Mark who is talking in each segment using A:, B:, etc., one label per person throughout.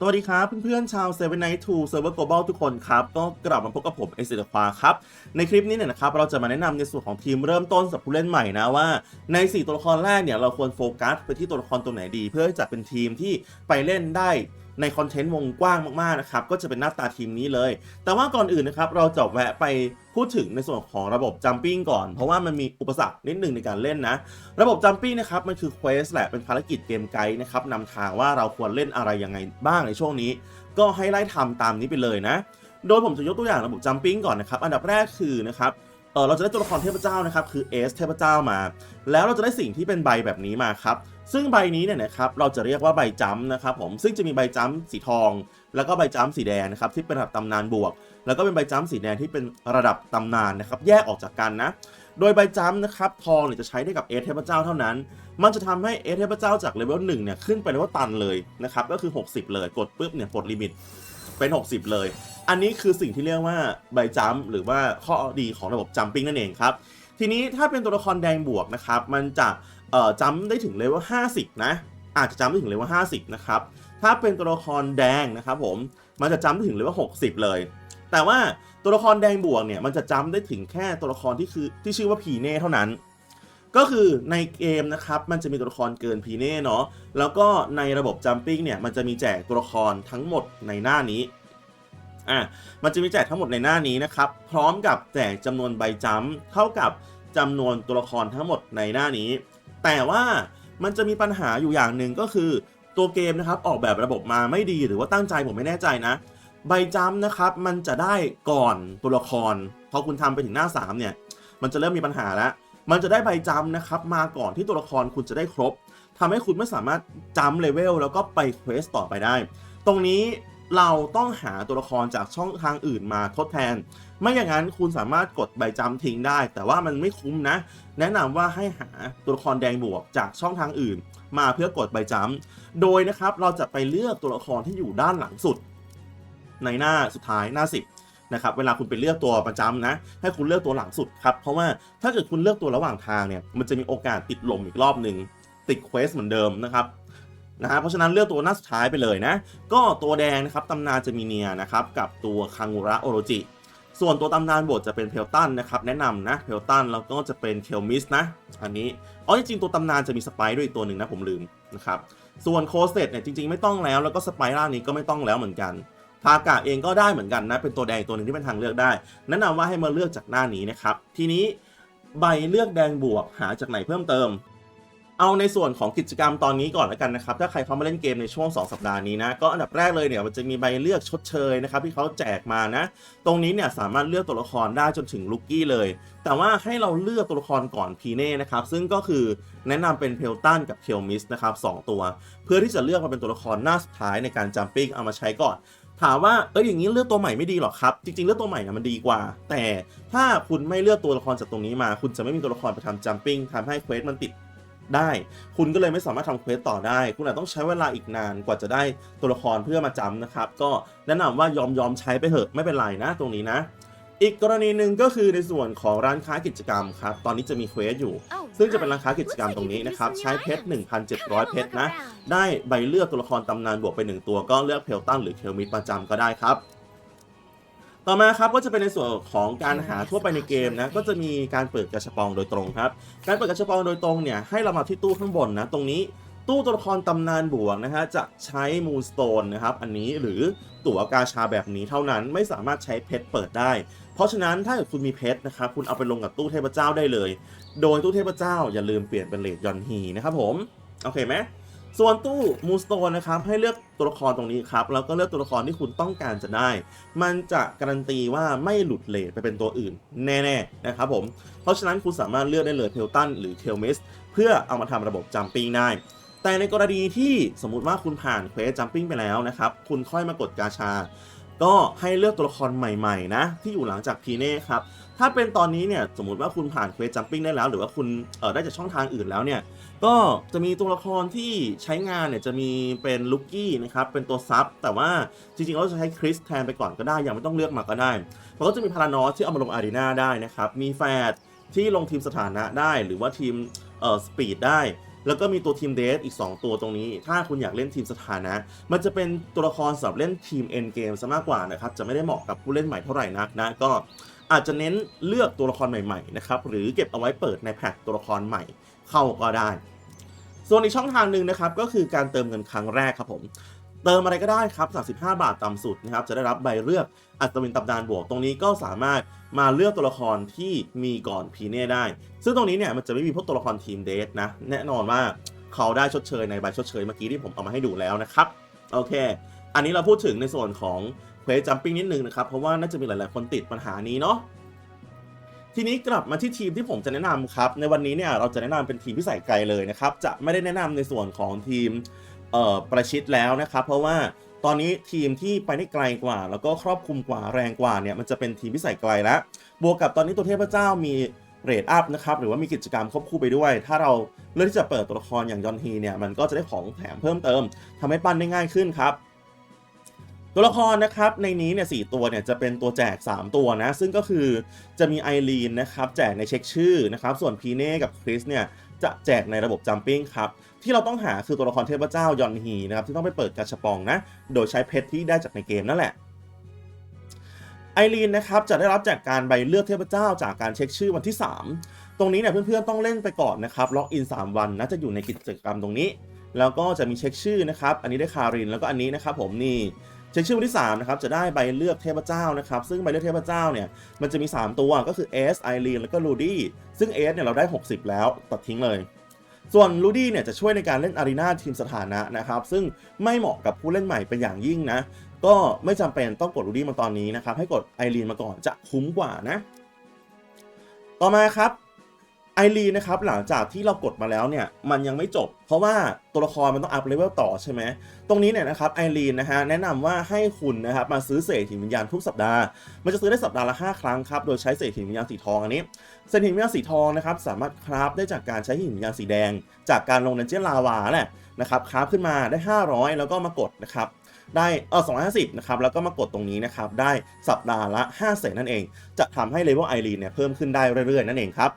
A: สวัสดีครับเพื่อนๆชาว Seven Night to Server Global ทุกคนครับ ก็กลับมาพบกับผมเอเซตควาครับ ในคลิปนี้เนี่ยนะครับ เราจะมาแนะนำในส่วนของทีมเริ่มต้นสำหรับผู้เล่นใหม่นะว่า ใน 4 ตัวละครแรกเนี่ยเราควรโฟกัสไปที่ตัวละครตัวไหนดี เพื่อจะเป็นทีมที่ไปเล่นได้ ในคอนเทนต์วงกว้างมากๆนะครับก็จะเป็นหน้าตาทีมนี้เลย แต่ว่าก่อนอื่นนะครับเราจะแวะไปพูดถึงในส่วนของระบบจัมปิ้งก่อน เพราะว่ามันมีอุปสรรคนิดหนึ่งในการเล่นนะ ระบบจัมปิ้งนะครับมันคือเควสแหละเป็นภารกิจเกมไกด์นะครับนำทางว่าเราควรเล่นอะไรยังไงบ้างในช่วงนี้ ก็ให้ไล่ทำตามนี้ไปเลยนะ โดยผมจะยกตัวอย่างระบบจัมปิ้งก่อนนะครับอันดับแรกคือนะครับ เออเราจะได้ตัวละครเทพเจ้านะครับคือเอสเทพเจ้ามา แล้วเราจะได้สิ่งที่เป็นใบแบบนี้มาครับซึ่งใบนี้เนี่ยนะครับเราจะเรียกว่าใบจัมป์นะครับผมซึ่งจะมีใบจัมป์สีทอง แล้วก็ใบจัมป์สีแดงนะครับที่เป็นระดับตำนานบวก แล้วก็เป็นใบจัมป์สีแดงที่เป็นระดับตำนานนะครับแยกออกจากกันนะโดยใบจัมป์นะครับทองเนี่ยจะใช้ได้กับเอสเทพเจ้าเท่านั้น มันจะทำให้เอสเทพเจ้าจากเลเวล1เนี่ยขึ้นไปเลเวลตันเลยนะครับก็คือ 60 เลยกดปุ๊บเนี่ยปลดลิมิตเป็น 60 เลย อันนี้คือสิ่งที่เรียกว่าใบจัมหรือว่าข้อดีของระบบจัมปิ้งนั่นเองครับ ทีนี้ถ้าเป็นตัวละครแดงบวกนะครับ มันจะเอ่อจัมได้ถึงเลเวล50 นะ อาจจะจัมได้ถึงเลเวล50 นะครับ ถ้าเป็นตัวละครแดงนะครับผม มันจะจัมได้ถึงเลเวล60 เลย แต่ว่าตัวละครแดงบวกเนี่ย มันจะจัมได้ถึงแค่ตัวละครที่คือที่ชื่อว่าพีเน่เท่านั้นก็คือในเกมนะครับมันจะมีตัวละครเกินพีเน่เนาะแล้วก็ในระบบจัมปิ้งเนี่ยมันจะมีแจกตัวละครทั้งหมดในหน้านี้ อะมันจะมีแจกทั้งหมดในหน้านี้นะครับ พร้อมกับแจกจำนวนใบจัมป์เท่ากับจำนวนตัวละครทั้งหมดในหน้านี้ แต่ว่ามันจะมีปัญหาอยู่อย่างหนึ่งก็คือตัวเกมนะครับออกแบบระบบมาไม่ดีหรือว่าตั้งใจผมไม่แน่ใจนะ ใบจัมป์นะครับมันจะได้ก่อนตัวละครพอคุณทำไปถึงหน้า 3 เนี่ย มันจะเริ่มมีปัญหาแล้ว มันจะได้ใบจัมป์นะครับมาก่อนที่ตัวละครคุณจะได้ครบทำให้คุณไม่สามารถจัมป์เลเวลแล้วก็ไปเควสต่อไปได้ ตรงนี้ เราต้องหาตัวละครจากช่องทางอื่นมาทดแทน ไม่อย่างนั้นคุณสามารถกดใบจำทิ้งได้ แต่ว่ามันไม่คุ้มนะ แนะนำว่าให้หาตัวละครแดงบวกจากช่องทางอื่น มาเพื่อกดใบจำโดยนะครับเราจะไปเลือกตัวละครที่อยู่ด้านหลังสุด ในหน้าสุดท้ายหน้า 10นะครับเวลาคุณไปเลือกตัวประจำนะ ให้คุณเลือกตัวหลังสุดครับเพราะว่าถ้าเกิดคุณเลือกตัวระหว่างทางเนี่ยมันจะมีโอกาสติดลมอีกรอบหนึ่งติดเควสเหมือนเดิมนะครับ นะฮะเพราะฉะนั้นเลือกตัวหน้าสุดท้ายไปเลยนะ ก็ตัวแดงนะครับตำนานจะมีเนียนะครับกับตัวคังุระโอโรจิ ส่วนตัวตำนานบทจะเป็นเพลตันนะครับแนะนำนะเพลตันแล้วก็จะเป็นเคลมิสนะ อันนี้อ๋อจริงๆตัวตำนานจะมีสไปด้วยอีกตัวหนึ่งนะผมลืมนะครับส่วนโคสเตเนี่ยจริงๆไม่ต้องแล้วแล้วก็สไปร่านี้ก็ไม่ต้องแล้วเหมือนกันทากะเองก็ได้เหมือนกันนะ เป็นตัวแดงอีกตัวหนึ่งที่เป็นทางเลือกได้แนะนำว่าให้มาเลือกจากหน้านี้นะครับ ทีนี้ใบเลือกแดงบวกหาจากไหนเพิ่มเติม เอาในส่วนของกิจกรรมตอนนี้ก่อนแล้วกันนะครับ ถ้าใครเข้ามาเล่นเกมในช่วง 2 สัปดาห์นี้นะ ก็อันดับแรกเลยเนี่ยมันจะมีใบเลือกชดเชยนะครับที่เขาแจกมานะ ตรงนี้เนี่ยสามารถเลือกตัวละครได้จนถึงลูกกี้เลย แต่ว่าให้เราเลือกตัวละครก่อนพีเน่นะครับ ซึ่งก็คือแนะนำเป็นเพลตันกับเคลมิสนะครับสองตัว เพื่อที่จะเลือกมาเป็นตัวละครหน้าสุดท้ายในการจัมปิ้งเอามาใช้ก่อนถามว่าเอ้ยอย่างนี้เลือกตัวใหม่ไม่ดีหรอครับ จริงๆ เลือกตัวใหม่นะมันดีกว่า แต่ถ้าคุณไม่เลือกตัวละครจากตรงนี้มา คุณจะไม่มีตัวละครไปทำจัมปิ้งทำให้เควสมันติด ได้ คุณก็เลยไม่สามารถทำเควสต่อได้ คุณอาจต้องใช้เวลาอีกนานกว่าจะได้ตัวละครเพื่อมาจำนะครับ ก็แนะนำว่ายอมยอมใช้ไปเถอะไม่เป็นไรนะตรงนี้นะ อีกกรณีหนึ่งก็คือในส่วนของร้านค้ากิจกรรมครับ ตอนนี้จะมีเควสอยู่ ซึ่งจะเป็นร้านค้ากิจกรรมตรงนี้นะครับ ใช้เพชร 1,700 เพชรนะ ได้ใบเลือกตัวละครตำนานบวกไป 1 ตัว ก็เลือกเพลตันหรือเคลมิดประจำก็ได้ครับ ต่อมาครับก็จะเป็นในส่วนของการหาทั่วไปในเกมนะก็จะมีการเปิดกระชับปองโดยตรงครับ การเปิดกระชับปองโดยตรงเนี่ยให้เรามาที่ตู้ข้างบนนะตรงนี้ตู้ตัวละครตำนานบวกนะฮะจะใช้มูนสโตนนะครับอันนี้หรือตั๋วกาชาแบบนี้เท่านั้นไม่สามารถใช้เพชรเปิดได้ เพราะฉะนั้นถ้าเกิดคุณมีเพชรนะครับคุณเอาไปลงกับตู้เทพเจ้าได้เลย โดยตู้เทพเจ้าอย่าลืมเปลี่ยนเป็นเลดยอนฮีนะครับผม โอเคไหม ส่วนตู้มูสโตนนะครับให้เลือกตัวละครตรงนี้ครับแล้วก็เลือกตัวละครที่คุณต้องการจะได้ มันจะการันตีว่าไม่หลุดเลทไปเป็นตัวอื่น แน่ๆนะครับผมเพราะฉะนั้นคุณสามารถเลือกได้เลยเพลตันหรือเคลมิสเพื่อเอามาทำระบบจัมปิ้งได้แต่ในกรณีที่สมมุติว่าคุณผ่านเควสจัมปิ้งไปแล้วนะครับคุณค่อยมากดกาชา ก็ให้เลือกตัวละครใหม่ๆนะที่อยู่หลังจากพีเน่ครับถ้าเป็นตอนนี้เนี่ยสมมติว่าคุณผ่านเควสจัมปิ้งได้แล้ว หรือว่าคุณเออได้จากช่องทางอื่นแล้วเนี่ย ก็จะมีตัวละครที่ใช้งานเนี่ยจะมีเป็นลูกกี้นะครับเป็นตัวซับแต่ว่าจริงๆเราจะใช้คริสแทนไปก่อนก็ได้ ยังไม่ต้องเลือกมาก็ได้มันก็จะมีพารานอสที่เอามาลงอารีนาได้นะครับมีแฟดที่ลงทีมสถานะได้ หรือว่าทีมเอ่อสปีดได้ แล้วก็มีตัวทีมเดทอีก 2 ตัวตรงนี้ ถ้าคุณอยากเล่นทีมสถานะ มันจะเป็นตัวละครสำหรับเล่นทีมเอ็นเกมซะมากกว่านะครับจะไม่ได้เหมาะกับผู้เล่นใหม่เท่าไหร่นักนะก็อาจจะเน้นเลือกตัวละครใหม่ๆนะครับหรือเก็บเอาไว้เปิดในแพทตัวละครใหม่ เข้าก็ได้ ส่วนอีกช่องทางหนึ่งนะครับก็คือการเติมเงินครั้งแรกครับผมเติมอะไรก็ได้ครับ 35 บาทต่ำสุดนะครับ จะได้รับใบเลือกอัศวินตำนานบวก ตรงนี้ก็สามารถมาเลือกตัวละครที่มีก่อนพีเน่ได้ ซึ่งตรงนี้เนี่ยมันจะไม่มีพวกตัวละครทีมเดทนะ แน่นอนว่าเขาได้ชดเชยในใบชดเชยเมื่อกี้ที่ผมเอามาให้ดูแล้วนะครับ โอเค อันนี้เราพูดถึงในส่วนของเควสจัมปิ้งนิดนึงนะครับ เพราะว่าน่าจะมีหลาย ๆ คนติดปัญหานี้เนาะ ทีนี้กลับมาที่ทีมที่ผมจะแนะนำครับ ในวันนี้เนี่ยเราจะแนะนำเป็นทีมที่ใส่ไกลเลยนะครับ จะไม่ได้แนะนำในส่วนของทีมประชิดแล้วนะครับ เพราะว่าตอนนี้ทีมที่ไปได้ไกลกว่า แล้วก็ครอบคลุมกว่าแรงกว่าเนี่ยมันจะเป็นทีมที่ใส่ไกลแล้ว บวกกับตอนนี้ตัวเทพเจ้ามีเรทอัพนะครับหรือว่ามีกิจกรรมควบคู่ไปด้วย ถ้าเราเลือกที่จะเปิดตัวละครอย่างยอนฮีเนี่ยมันก็จะได้ของแถมเพิ่มเติมทำให้ปั้นได้ง่ายขึ้นครับ ตัวละครนะครับในนี้เนี่ยสตัวเนี่ยจะเป็นตัวแจก 3 ตัวนะ ซึ่งก็คือจะมีไอรีนนะครับแจกในเช็คชื่อนะครับ ส่วนพีเน่กับคริสเนี่ยจะแจกในระบบจัมปิ้งครับ ที่เราต้องหาคือตัวละครเทพเจ้ายอนฮีนะครับ ที่ต้องไปเปิดกาชปองนะ โดยใช้เพชรที่ได้จากในเกมนั่นแหละไอรีนนะครับจะได้รับจากการใบเลือกเทพเจ้าจากการเช็คชื่อวันที่ 3 ตรงนี้เนี่ยเพื่อนๆต้องเล่นไปก่อนนะครับล็อกอิน3 วันนะจะอยู่ในกิจกรรมตรงนี้ แล้วก็จะมีเช็คชื่อนะครับ อันนี้ได้คารินแล้วก็อันนี้นะครับผมนี่ เช็คชื่อวันที่3นะครับจะได้ใบเลือกเทพเจ้านะครับซึ่งใบเลือกเทพเจ้าเนี่ยมันจะมี 3 ตัวก็คือเอสไอรีนแล้วก็ลูดี้ซึ่งเอสเนี่ยเราได้ 60 แล้วตัดทิ้งเลย ส่วนลูดี้เนี่ยจะช่วยในการเล่นอารีนาทีมสถานะนะครับซึ่งไม่เหมาะกับผู้เล่นใหม่เป็นอย่างยิ่งนะก็ไม่จำเป็นต้องกดลูดี้มาตอนนี้นะครับให้กดไอรีนมาก่อนจะคุ้มกว่านะต่อมาครับ ไอรีนนะครับหลังจากที่เรากดมาแล้วเนี่ยมันยังไม่จบ เพราะว่าตัวละครมันต้องอัพเลเวลต่อใช่ไหมตรงนี้เนี่ยนะครับไอรีนนะฮะแนะนำว่าให้คุณนะครับมาซื้อเศษหินวิญญาณทุกสัปดาห์ มันจะซื้อได้สัปดาห์ละ 5 ครั้งครับโดยใช้เศษหินวิญญาณสีทองอันนี้เศษหินวิญญาณสีทองนะครับสามารถคราฟได้จากการใช้หินวิญญาณสีแดง จากการลงในเจนลาวาแหละนะครับคราฟขึ้นมาได้ 500 แล้วก็มากดนะครับได้เออ250นะครับแล้วก็มากดตรงนี้นะครับได้สัปดาห์ละ5เศษนั่นเอง จะทำให้เลเวลไอรีนเนี่ยเพิ่มขึ้นได้เรื่อยๆนั่นเองครับ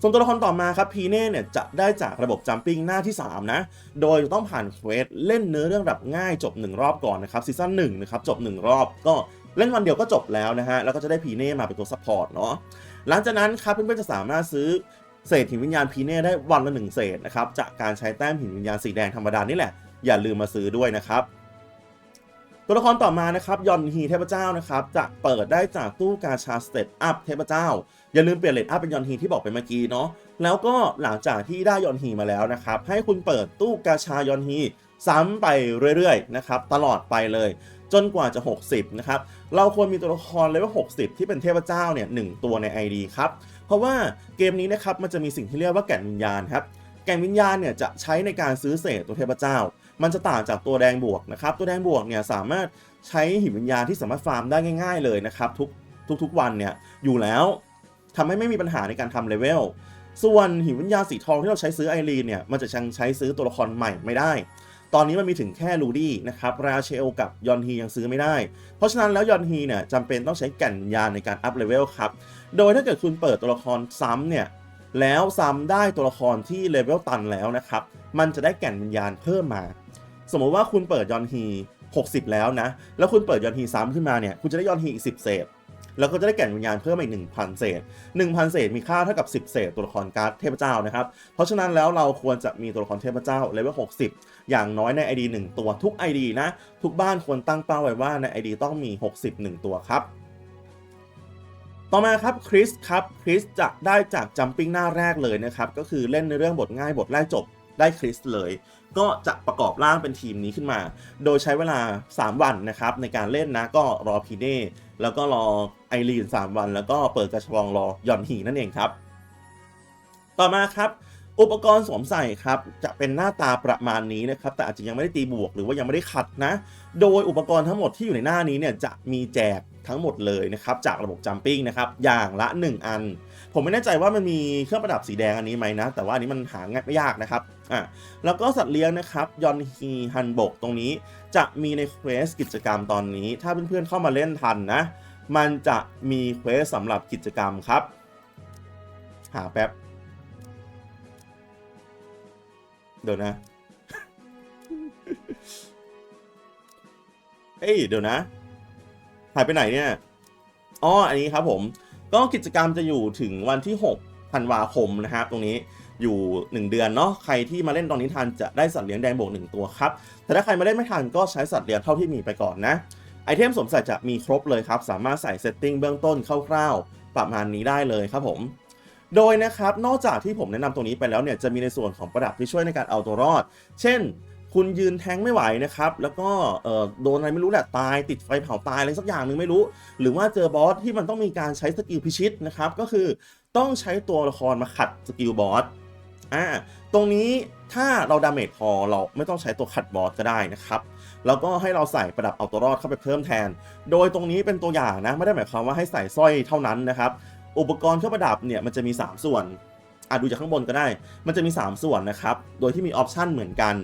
A: ส่วนตัวละครต่อมาครับพีเน่เนี่ยจะได้จากระบบจัมปิ้งหน้าที่ 3 นะ โดยต้องผ่านเควสเล่นเนื้อเรื่องแบบง่ายจบ 1 รอบก่อนนะครับซีซั่น1นะครับจบ 1 รอบก็เล่นวันเดียวก็จบแล้วนะฮะ แล้วก็จะได้พีเน่มาเป็นตัวซัพพอร์ตเนาะหลังจากนั้นครับเพื่อนๆจะสามารถซื้อเศษหินวิญญาณพีเน่ได้วันละหนึ่งเศษนะครับจากการใช้แต้มหินวิญญาณสีแดงธรรมดานี่แหละอย่าลืมมาซื้อด้วยนะครับ ตัวละครต่อมานะครับยอนฮีเทพเจ้านะครับจะเปิดได้จากตู้กาชาสเตปอัพเทพเจ้า อย่าลืมเปลี่ยนเลทอัพเป็นยอนฮีที่บอกไปเมื่อกี้เนาะแล้วก็หลังจากที่ได้ยอนฮีมาแล้วนะครับให้คุณเปิดตู้กาชายอนฮีซ้ำไปเรื่อยๆนะครับตลอดไปเลย จนกว่าจะ 60นะครับเราควรมีตัวละครเลเวล60 ที่เป็นเทพเจ้าเนี่ยหนึ่งตัวใน ID ครับเพราะว่าเกมนี้นะครับมันจะมีสิ่งที่เรียกว่าแก่นวิญญาณครับแก่นวิญญาณเนี่ยจะใช้ในการซื้อเศษตัวเทพเจ้า มันจะต่างจากตัวแดงบวกนะครับ ตัวแดงบวกเนี่ยสามารถใช้หินวิญญาณที่สามารถฟาร์มได้ง่าย ๆ เลยนะครับทุกทุกๆวันเนี่ยอยู่แล้วทำให้ไม่มีปัญหาในการทำเลเวล ส่วนหินวิญญาณสีทองที่เราใช้ซื้อไอรีนเนี่ยมันจะยังใช้ซื้อตัวละครใหม่ไม่ได้ ตอนนี้มันมีถึงแค่ลูดี้นะครับ ราเชลกับยอนฮียังซื้อไม่ได้ เพราะฉะนั้นแล้วยอนฮีเนี่ยจำเป็นต้องใช้แก่นวิญญาณในการอัพเลเวลครับ โดยถ้าเกิดคุณเปิดตัวละครซ้ำเนี่ยแล้วซ้ำได้ตัวละครที่เลเวลตันแล้วนะครับ มันจะได้แก่นวิญญาณเพิ่มมา สมมติว่าคุณเปิดยอนฮี60 แล้วนะ แล้วคุณเปิดยอนฮีซ้ำขึ้นมาเนี่ย คุณจะได้ยอนฮีอีก 10 เศษ แล้วก็จะได้แก่นวิญญาณเพิ่มอีก 1,000 เศษ 1,000 เศษมีค่าเท่ากับ 10 เศษตัวละครการ์ดเทพเจ้านะครับ เพราะฉะนั้นแล้วเราควรจะมีตัวละครเทพเจ้าเลเวล60 อย่างน้อยใน ID 1 ตัวทุก ID นะ ทุกบ้านควรตั้งเป้าไว้ว่าใน ID ต้องมี 60 1 ตัวครับต่อมาครับคริสครับคริสจะได้จากจัมปิ้งหน้าแรกเลยนะครับ ก็คือเล่นในเรื่องบทง่ายบทแรกจบได้คริสเลย ก็จะประกอบร่างเป็นทีมนี้ขึ้นมา โดยใช้เวลา 3 วันนะครับในการเล่นนะก็รอพีเน่แล้วก็รอไอรีน 3 วัน แล้วก็เปิดกระชบองรอยอนหีนั่นเองครับ ต่อมาครับอุปกรณ์สวมใส่ครับจะเป็นหน้าตาประมาณนี้นะครับแต่อาจจะยังไม่ได้ตีบวกหรือว่ายังไม่ได้ขัดนะ โดยอุปกรณ์ทั้งหมดที่อยู่ในหน้านี้เนี่ยจะมีแจกทั้งหมดเลยนะครับจากระบบจัมปิ้งนะครับอย่างละ 1 อัน ผมไม่แน่ใจว่ามันมีเครื่องประดับสีแดงอันนี้ไหมนะ แต่ว่าอันนี้มันหาง่ายไม่ยากนะครับอะแล้วก็สัตว์เลี้ยงนะครับยอนฮีฮันบกตรงนี้จะมีในเควสกิจกรรมตอนนี้ ถ้าเพื่อนๆเข้ามาเล่นทันนะ มันจะมีเควสสำหรับกิจกรรมครับ หาแป๊บ เดี๋ยวนะ เอ้ยเดี๋ยวนะ หายไปไหนเนี่ยอ๋ออันนี้ครับผม ก็กิจกรรมจะอยู่ถึงวันที่6ธันวาคมนะครับตรงนี้อยู่ 1 เดือนเนาะใครที่มาเล่นตอนนี้ทันจะได้สัตว์เลี้ยงแดงบวก1ตัวครับแต่ถ้าใครมาเล่นไม่ทันก็ใช้สัตว์เลี้ยงเท่าที่มีไปก่อนนะไอเทมสวมใส่จะมีครบเลยครับ สามารถใส่เซตติ้งเบื้องต้นคร่าวๆประมาณนี้ได้เลยครับผม โดยนะครับ นอกจากที่ผมแนะนำตรงนี้ไปแล้วเนี่ย จะมีในส่วนของประดับที่ช่วยในการเอาตัวรอด เช่น คุณยืนแทงไม่ไหวนะครับ แล้วก็เอ่อโดนอะไรไม่รู้แหละตายติดไฟเผาตายอะไรสักอย่างหนึ่งไม่รู้ หรือว่าเจอบอสที่มันต้องมีการใช้สกิลพิชิตนะครับ ก็คือต้องใช้ตัวละครมาขัดสกิลบอสอ่าตรงนี้ถ้าเราดาเมจพอเราไม่ต้องใช้ตัวขัดบอสก็ได้นะครับ แล้วก็ให้เราใส่ประดับเอาตัวรอดเข้าไปเพิ่มแทน โดยตรงนี้เป็นตัวอย่างนะ ไม่ได้หมายความว่าให้ใส่สร้อยเท่านั้นนะครับ อุปกรณ์เครื่องประดับเนี่ยมันจะมี 3 ส่วน อะดูจากข้างบนก็ได้ มันจะมี 3 ส่วนนะครับ โดยที่มีออปชันเหมือนกัน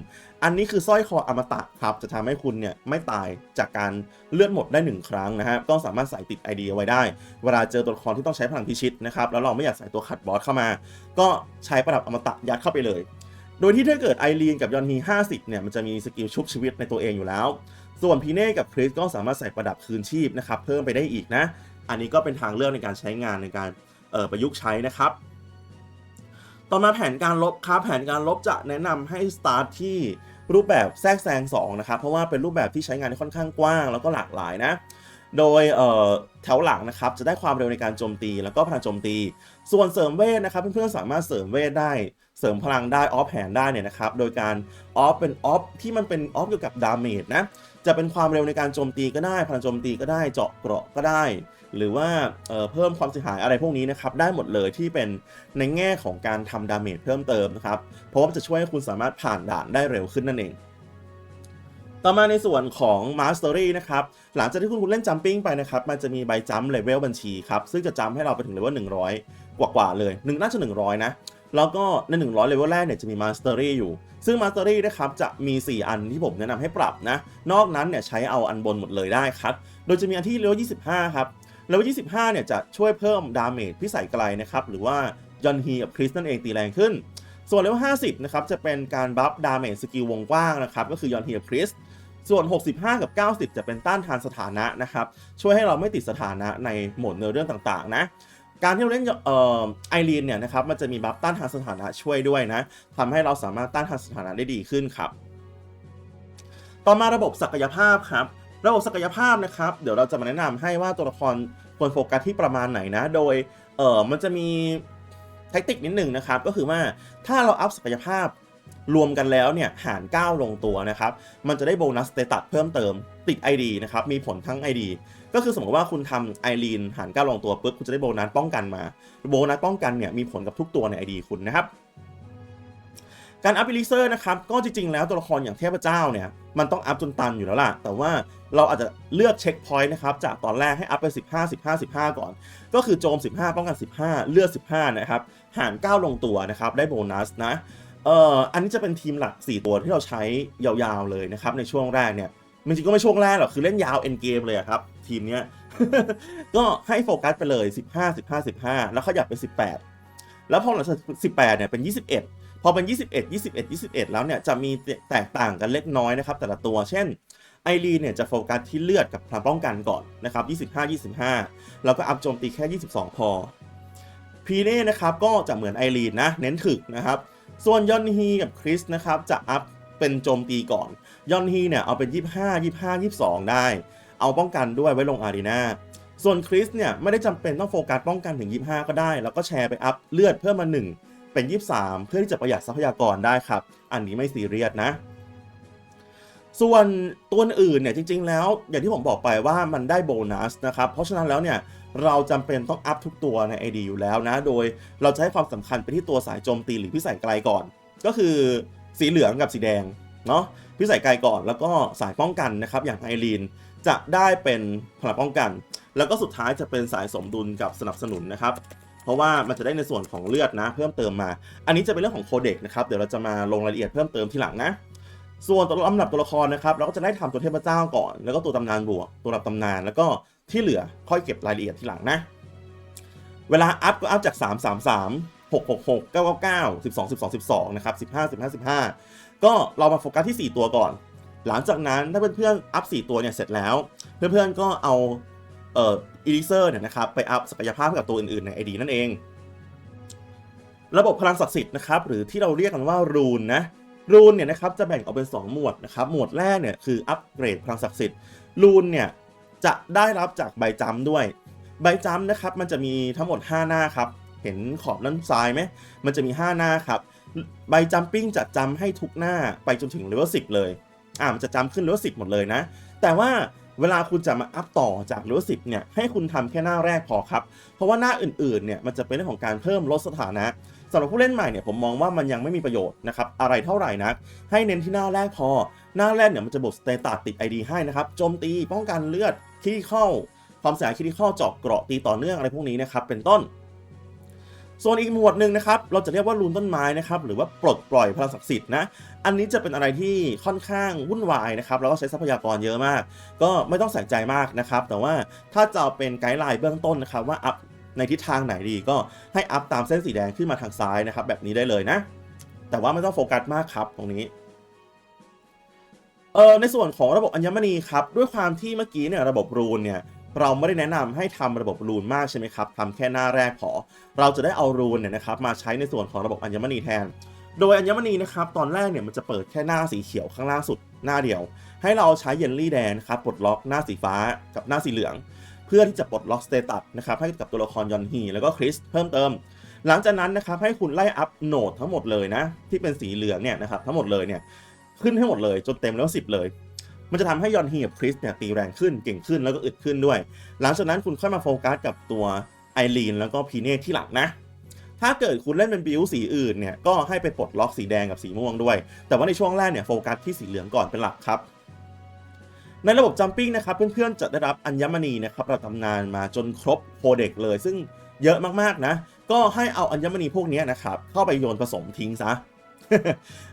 A: อันนี้คือสร้อยคออมตะครับ จะทำให้คุณเนี่ยไม่ตายจากการเลือดหมดได้ 1 ครั้งนะฮะก็สามารถใส่ติด ID เอาไว้ได้ เวลาเจอตัวละครที่ต้องใช้พลังพิชิตนะครับ แล้วเราไม่อยากใส่ตัวขัดบอสเข้ามา ก็ใช้ประดับอมตะยัดเข้าไปเลย โดยที่ถ้าเกิดไอรีนกับยอนฮี50 เนี่ย มันจะมีสกิลชุบชีวิตในตัวเองอยู่แล้ว ส่วนพีเน่กับคริสก็สามารถใส่ประดับคืนชีพนะครับ เพิ่มไปได้อีกนะ อันนี้ก็เป็นทางเลือกในการใช้งานในการประยุกต์ใช้นะครับ ต่อมาแผนการลบครับแผนการลบจะแนะนำให้สตาร์ทที่รูปแบบแทรกแซง2นะครับเพราะว่าเป็นรูปแบบที่ใช้งานได้ค่อนข้างกว้างแล้วก็หลากหลายนะโดยแถวหลังนะครับจะได้ความเร็วในการโจมตีแล้วก็พลังโจมตี ส่วนเสริมเวทนะครับเพื่อนๆสามารถเสริมเวทได้เสริมพลังได้ออฟแผนได้เนี่ยนะครับโดยการออฟเป็นออฟที่มันเป็นออฟเกี่ยวกับดาเมจนะจะเป็นความเร็วในการโจมตีก็ได้พลังโจมตีก็ได้เจาะเกราะก็ได้ หรือว่าเเพิ่มความเสียหายอะไรพวกนี้นะครับได้หมดเลยที่เป็นในแง่ของการทำดาเมจเพิ่มเติมนะครับ เพราะว่าจะช่วยให้คุณสามารถผ่านด่านได้เร็วขึ้นนั่นเองต่อมาในส่วนของ Mastery นะครับ หลังจากที่คุณคุณเล่นจัมปิ้งไปนะครับ มันจะมีใบจัมเลเวลบัญชีครับ ซึ่งจะจัมให้เราไปถึงเลเวล100 กว่าๆเลยหนึ่งน่าจะ 100 นะ แล้วก็ใน 100 เลเวลแรกเนี่ยจะมี Mastery อยู่ ซึ่ง Mastery นะครับ จะมี 4 อันที่ผมแนะนำให้ปรับนะ นอกนั้นเนี่ยใช้เอาอันบนหมดเลยได้ครับ โดยจะมีอันที่เลเวล25 ครับ เลเวล25เนี่ยจะช่วยเพิ่มดาเมจพิสัยไกลนะครับ หรือว่ายอนฮีกับคริสนั่นเองตีแรงขึ้น ส่วนเลเวล50 นะครับ จะเป็นการบัฟดาเมจสกิลวงกว้างนะครับ ก็คือยอนฮีกับคริสส่วน 65 กับ 90 จะเป็นต้านทานสถานะนะครับ ช่วยให้เราไม่ติดสถานะในโหมดเนื้อเรื่องต่างๆ นะการที่เราเล่นไอรีนเนี่ยนะครับมันจะมีบัฟต้านทานสถานะช่วยด้วยนะทำให้เราสามารถต้านทานสถานะได้ดีขึ้นครับ ต่อมาระบบศักยภาพครับ ระบบศักยภาพนะครับ เดี๋ยวเราจะมาแนะนำให้ว่าตัวละคร ควรโฟกัสที่ประมาณไหนนะ โดยเออมันจะมีเทคนิคนิดหนึ่งนะครับ ก็คือว่าถ้าเราอัพศักยภาพรวมกันแล้วเนี่ยหาร 9 ลงตัวนะครับ มันจะได้โบนัสสเตตัสเพิ่มเติมติด ID นะครับ มีผลทั้ง ID ก็คือสมมติว่าคุณทำไอรีนหาร 9 ลงตัวปุ๊บคุณจะได้โบนัสป้องกันมา โบนัสป้องกันเนี่ยมีผลกับทุกตัวใน ID คุณนะครับ การอัพอิลิเซอร์นะครับก็จริงๆ แล้วตัวละครอย่างเทพเจ้าเนี่ยมันต้องอัพจนตันอยู่แล้วล่ะ แต่ว่าเราอาจจะเลือกเช็คพอยต์นะครับจากตอนแรกให้อัพไป 15 15 15 ก่อน ก็คือโจม 15 ป้องกัน 15 เลือด 15 นะครับหาร 9 ลงตัวนะครับได้โบนัสนะเอ่ออันนี้จะเป็นทีมหลัก 4 ตัวที่เราใช้ยาวๆเลยนะครับในช่วงแรกเนี่ยจริงๆก็ไม่ช่วงแรกหรอกคือเล่นยาวเอ็นเกมเลยอะครับทีมเนี้ยก็ให้โฟกัสไปเลย 15 15 15 แล้วขยับเป็น18 แล้วพอหลังจาก18เนี่ยเป็น 21 พอเป็น 21 21 21 แล้วเนี่ยจะมีแตกต่างกันเล็กน้อยนะครับแต่ละตัว เช่นไอรีนเนี่ยจะโฟกัสที่เลือดกับพลังป้องกันก่อนนะครับ25 25 แล้วก็อัพโจมตีแค่ 22 พอพีเน่นะครับก็จะเหมือนไอรีนนะเน้นถึกนะครับส่วนยอนฮีกับคริสนะครับจะอัพเป็นโจมตีก่อน ยอนฮีเนี่ยเอาเป็น 25 25 22 ได้ เอาป้องกันด้วยไว้ลงอารีนาส่วนคริสเนี่ยไม่ได้จำเป็นต้องโฟกัสป้องกันถึง 25 ก็ได้ แล้วก็แชร์ไปอัพเลือดเพิ่มมา 1 เป็น 23 เพื่อที่จะประหยัดทรัพยากรได้ครับ อันนี้ไม่ซีเรียสนะ ส่วนตัวอื่นเนี่ยจริง ๆ แล้ว อย่างที่ผมบอกไปว่ามันได้โบนัสนะครับ เพราะฉะนั้นแล้วเนี่ยเราจำเป็นต้องอัพทุกตัวใน ID อยู่แล้วนะ โดยเราจะให้ความสำคัญไปที่ตัวสายโจมตีหรือพิสัยไกลก่อน ก็คือสีเหลืองกับสีแดงเนาะพิสัยไกลก่อนแล้วก็สายป้องกันนะครับอย่างไอรีนจะได้เป็นพลังป้องกัน แล้วก็สุดท้ายจะเป็นสายสมดุลกับสนับสนุนนะครับ เพราะว่ามันจะได้ในส่วนของเลือดนะ เพิ่มเติมมา อันนี้จะเป็นเรื่องของโคเด็กนะครับ เดี๋ยวเราจะมาลงรายละเอียดเพิ่มเติมทีหลังนะ ส่วนตัวลำดับตัวละครนะครับ เราก็จะได้ทำตัวเทพเจ้าก่อน แล้วก็ตัวตำนานบวก ตัวรับตำนาน แล้วก็ที่เหลือค่อยเก็บรายละเอียดทีหลังนะ เวลาอัพก็อัพจาก 3 3 3 666 999 12 12 12นะครับ15 15 15 ก็เรามาโฟกัสที่ 4 ตัวก่อน หลังจากนั้นถ้าเพื่อนๆอัพ 4 ตัวเนี่ยเสร็จแล้ว เพื่อนๆก็เอา เอ่ออีลิเซอร์เนี่ยนะครับไปอัพศักยภาพกับตัวอื่นๆใน ID นั่นเอง ระบบพลังศักดิ์สิทธิ์นะครับหรือที่เราเรียกกันว่ารูนนะรูนเนี่ยนะครับจะแบ่งออกเป็น 2 หมวดนะครับหมวดแรกเนี่ยคืออัปเกรดพลังศักดิ์สิทธิ์รูนเนี่ยจะได้รับจากใบจำด้วย ใบจำนะครับมันจะมีทั้งหมด 5 หน้าครับเห็นขอบด้านซ้ายไหมมันจะมี 5 หน้าครับใบจัมปิ้งจะจำให้ทุกหน้าไปจนถึงเลเวล10เลย อ่ามันจะจำขึ้นเลเวล10หมดเลยนะ แต่ว่า เวลาคุณจะมาอัพต่อจากเลเวลสิเนี่ยให้คุณทำแค่หน้าแรกพอครับ เพราะว่าหน้าอื่นๆเนี่ยมันจะเป็นเรื่องของการเพิ่มลดสถานะสำหรับผู้เล่นใหม่เนี่ยผมมองว่ามันยังไม่มีประโยชน์นะครับอะไรเท่าไหร่นัก ให้เน้นที่หน้าแรกพอ หน้าแรกเนี่ยมันจะบวกสเตตัสติด ID ให้นะครับโจมตีป้องกันเลือดที่เข้าความเสียหายคิดเข้าเจาะเกราะตีต่อเนื่องอะไรพวกนี้นะครับเป็นต้น ส่วนอีกหมวดหนึ่งนะครับ เราจะเรียกว่ารูนต้นไม้นะครับ หรือว่าปลดปล่อยพลังศักดิ์สิทธิ์นะ อันนี้จะเป็นอะไรที่ค่อนข้างวุ่นวายนะครับ แล้วก็ใช้ทรัพยากรเยอะมาก ก็ไม่ต้องใส่ใจมากนะครับ แต่ว่าถ้าจะเอาเป็นไกด์ไลน์เบื้องต้นนะครับว่าอัพในทิศทางไหนดีก็ให้อัพตามเส้นสีแดงขึ้นมาทางซ้ายนะครับ แบบนี้ได้เลยนะ แต่ว่าไม่ต้องโฟกัสมากครับตรงนี้เออในส่วนของระบบอัญมณีครับ ด้วยความที่เมื่อกี้เนี่ยระบบรูนเนี่ย เราไม่ได้แนะนำให้ทำระบบรูนมากใช่ไหมครับทำแค่หน้าแรกพอ เราจะได้เอารูนเนี่ยนะครับมาใช้ในส่วนของระบบอัญมณีแทน โดยอัญมณีนะครับตอนแรกเนี่ยมันจะเปิดแค่หน้าสีเขียวข้างล่างสุดหน้าเดียว ให้เราใช้เยลลี่แดงนครับปลดล็อกหน้าสีฟ้ากับหน้าสีเหลือง เพื่อที่จะปลดล็อกสเตตัสนะครับให้กับตัวละครยอนฮีแล้วก็คริสเพิ่มเติม หลังจากนั้นนะครับให้คุณไล่อัพโหนดทั้งหมดเลยนะที่เป็นสีเหลืองเนี่ยนะครับทั้งหมดเลยเนี่ยขึ้นให้หมดเลยจนเต็มแล้วสิบเลย มันจะทำให้ยอนฮีกับคริสเนี่ยตีแรงขึ้นเก่งขึ้นแล้วก็อึดขึ้นด้วย หลังจากนั้นคุณค่อยมาโฟกัสกับตัวไอรีนแล้วก็พีเน่ที่หลังนะ ถ้าเกิดคุณเล่นเป็นบิวสีอื่นเนี่ยก็ให้ไปปลดล็อกสีแดงกับสีม่วงด้วย แต่ว่าในช่วงแรกเนี่ยโฟกัสที่สีเหลืองก่อนเป็นหลักครับในระบบจัมปิ้งนะครับเพื่อนๆจะได้รับอัญมณีนะครับระตำนานมาจนครบโคเด็กเลย ซึ่งเยอะมากๆนะ ก็ให้เอาอัญมณีพวกนี้นะครับเข้าไปโยนผสมทิ้งซะ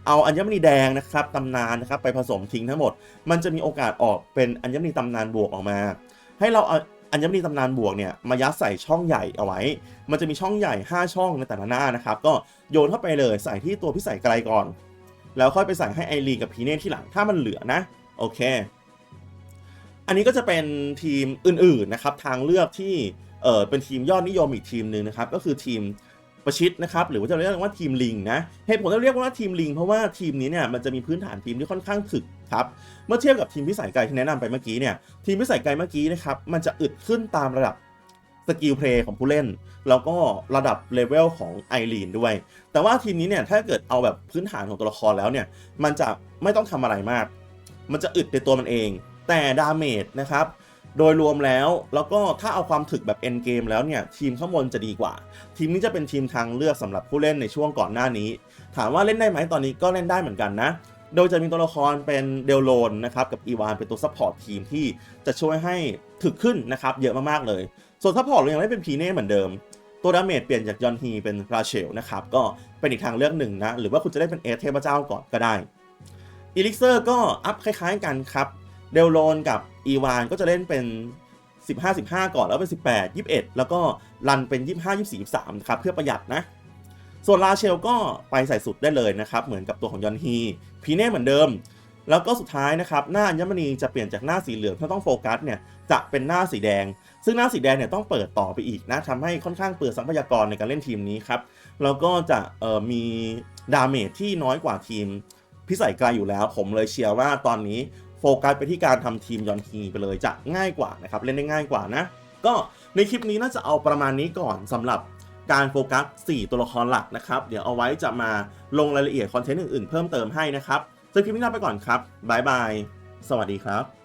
A: เอาอัญมณีแดงนะครับตำนานนะครับไปผสมทิ้งทั้งหมด มันจะมีโอกาสออกเป็นอัญมณีตำนานบวกออกมา ให้เราเอาอัญมณีตำนานบวกเนี่ยมายัดใส่ช่องใหญ่เอาไว้ มันจะมีช่องใหญ่ 5 ช่องในแต่ละหน้านะครับ ก็โยนเข้าไปเลยใส่ที่ตัวพี่ใส่ไกลก่อน แล้วค่อยไปใส่ให้ไอรีกับพีเน่ที่หลังถ้ามันเหลือนะโอเค อันนี้ก็จะเป็นทีมอื่นๆนะครับทางเลือกที่เออเป็นทีมยอดนิยมอีกทีมหนึ่งนะครับก็คือทีม ประชิดนะครับหรือว่าจะเรียกว่าทีมลิงนะเหตุผลที่เรียกว่าทีมลิงเพราะว่าทีมนี้เนี่ยมันจะมีพื้นฐานทีมที่ค่อนข้างถึกครับเมื่อเทียบกับทีมพิสัยไกลที่แนะนำไปเมื่อกี้เนี่ยทีมพิสัยไกลเมื่อกี้นะครับมันจะอึดขึ้นตามระดับสกิลเพลย์ของผู้เล่น แล้วก็ระดับเลเวลของไอรีนด้วย แต่ว่าทีมนี้เนี่ยถ้าเกิดเอาแบบพื้นฐานของตัวละครแล้วเนี่ยมันจะไม่ต้องทำอะไรมาก มันจะอึดในตัวมันเอง แต่ดาเมจนะครับ โดยรวมแล้วแล้วก็ถ้าเอาความถึกแบบเอ็นเกมแล้วเนี่ยทีมข้างบนจะดีกว่า ทีมนี้จะเป็นทีมทางเลือกสำหรับผู้เล่นในช่วงก่อนหน้านี้ ถามว่าเล่นได้ไหมตอนนี้ก็เล่นได้เหมือนกันนะ โดยจะมีตัวละครเป็นเดลโลนนะครับกับอีวานเป็นตัวซัพพอร์ตทีมที่จะช่วยให้ถึกขึ้นนะครับเยอะมากๆเลย ส่วนซัพพอร์ตเรายังได้เป็นพีเน่เหมือนเดิมตัวดาเมจเปลี่ยนจากยอนฮีเป็นราเชลนะครับก็เป็นอีกทางเลือกหนึ่งนะ หรือว่าคุณจะได้เป็นเอเทพเจ้าก่อนก็ได้อีลิกเซอร์ก็อัพคล้ายๆกันครับ เดลโลนกับอีวานก็จะเล่นเป็น 15 15 ก่อนแล้วเป็น 18 21 แล้วก็รันเป็น 25 24 23นะครับเพื่อประหยัดนะ ส่วนลาเชลก็ไปใส่สุดได้เลยนะครับ เหมือนกับตัวของยอนฮีพีเน่เหมือนเดิม แล้วก็สุดท้ายนะครับ หน้าอัญมณีจะเปลี่ยนจากหน้าสีเหลืองที่ต้องโฟกัสเนี่ยจะเป็นหน้าสีแดง ซึ่งหน้าสีแดงเนี่ยต้องเปิดต่อไปอีกนะทำให้ค่อนข้างเปลืองทรัพยากรในการเล่นทีมนี้ครับแล้วก็จะมีดาเมจที่น้อยกว่าทีมพิสัยไกลอยู่แล้ว ผมเลยเชียร์ว่าตอนนี้ โฟกัสไปที่การทำทีมยอนคีไปเลยจะง่ายกว่านะครับเล่นได้ง่ายกว่านะ ก็ในคลิปนี้น่าจะเอาประมาณนี้ก่อนสำหรับการโฟกัส 4 ตัวละครหลักนะครับ เดี๋ยวเอาไว้จะมาลงรายละเอียดคอนเทนต์อื่นๆ เพิ่มเติมให้นะครับสำหรับคลิปนี้ลาไปก่อนครับบายบาย สวัสดีครับ